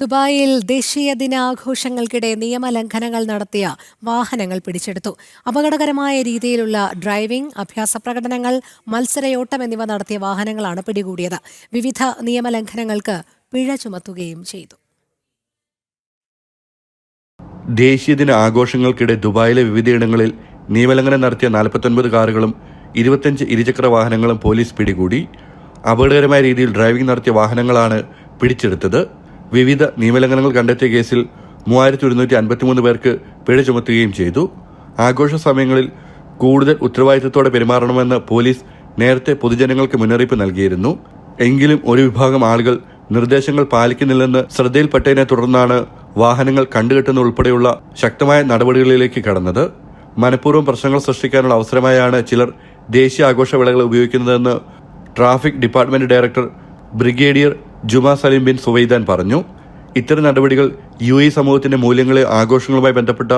ദുബായിൽ ദേശീയ ദിനാഘോഷങ്ങൾക്കിടെ നിയമലംഘനങ്ങൾ നടത്തിയ വാഹനങ്ങൾ പിടിച്ചെടുത്തു. അപകടകരമായ രീതിയിലുള്ള ഡ്രൈവിംഗ് അഭ്യാസ പ്രകടനങ്ങൾ മത്സരയോട്ടം എന്നിവ നടത്തിയ വാഹനങ്ങളാണ് പിടികൂടിയത്. വിവിധ നിയമലംഘനങ്ങൾക്ക് പിഴ ചുമത്തുകയും ചെയ്തു. ദേശീയ ആഘോഷങ്ങൾക്കിടെ ദുബായിലെ വിവിധയിടങ്ങളിൽ നിയമലംഘനം നടത്തിയ നാൽപ്പത്തൊൻപത് കാറുകളും ഇരുപത്തഞ്ച് ഇരുചക്ര വാഹനങ്ങളും പോലീസ് പിടികൂടി. അപകടകരമായ രീതിയിൽ ഡ്രൈവിംഗ് നടത്തിയ വാഹനങ്ങളാണ് പിടിച്ചെടുത്തത്. വിവിധ നിയമലംഘനങ്ങൾ കണ്ടെത്തിയ കേസിൽ മൂവായിരത്തി ഒരുന്നൂറ്റി അൻപത്തിമൂന്ന് പേർക്ക് പിഴ ചുമത്തുകയും ചെയ്തു. ആഘോഷ സമയങ്ങളിൽ കൂടുതൽ ഉത്തരവാദിത്തത്തോടെ പെരുമാറണമെന്ന് പോലീസ് നേരത്തെ പൊതുജനങ്ങൾക്ക് മുന്നറിയിപ്പ് നൽകിയിരുന്നു. എങ്കിലും ഒരു വിഭാഗം ആളുകൾ നിർദ്ദേശങ്ങൾ പാലിക്കുന്നില്ലെന്ന് ശ്രദ്ധയിൽപ്പെട്ടതിനെ തുടർന്നാണ് വാഹനങ്ങൾ കണ്ടുകെട്ടുന്ന ഉൾപ്പെടെയുള്ള ശക്തമായ നടപടികളിലേക്ക് കടന്നത്. മനഃപൂർവം പ്രശ്നങ്ങൾ സൃഷ്ടിക്കാനുള്ള അവസരമായാണ് ചിലർ ദേശീയ ആഘോഷ ആഘോഷവേളകൾ ഉപയോഗിക്കുന്നതെന്ന് ട്രാഫിക് ഡിപ്പാർട്ട്മെന്റ് ഡയറക്ടർ ബ്രിഗേഡിയർ ജുമ സലീം ബിൻ സുവൈദാൻ പറഞ്ഞു ഇത്തരം നടപടികൾ യു എ സമൂഹത്തിന്റെ മൂല്യങ്ങളെ ആഘോഷങ്ങളുമായി ബന്ധപ്പെട്ട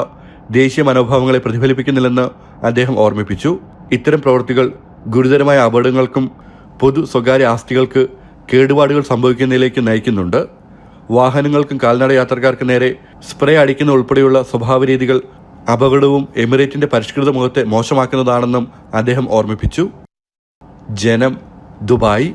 ദേശീയ മനോഭാവങ്ങളെ പ്രതിഫലിപ്പിക്കുന്നില്ലെന്ന് അദ്ദേഹം ഓർമ്മിപ്പിച്ചു. ഇത്തരം പ്രവൃത്തികൾ ഗുരുതരമായ അപകടങ്ങൾക്കും പൊതു സ്വകാര്യ ആസ്തികൾക്ക് കേടുപാടുകൾ സംഭവിക്കുന്നതിലേക്ക് നയിക്കുന്നുണ്ട്. വാഹനങ്ങൾക്കും കാൽനട യാത്രക്കാർക്ക് നേരെ സ്പ്രേ അടിക്കുന്ന ഉൾപ്പെടെയുള്ള സ്വഭാവരീതികൾ അപകടവും എമിറേറ്റിന്റെ പരിഷ്കൃത മുഖത്തെ മോശമാക്കുന്നതാണെന്നും അദ്ദേഹം ഓർമ്മിപ്പിച്ചു. ജനം ദുബായ്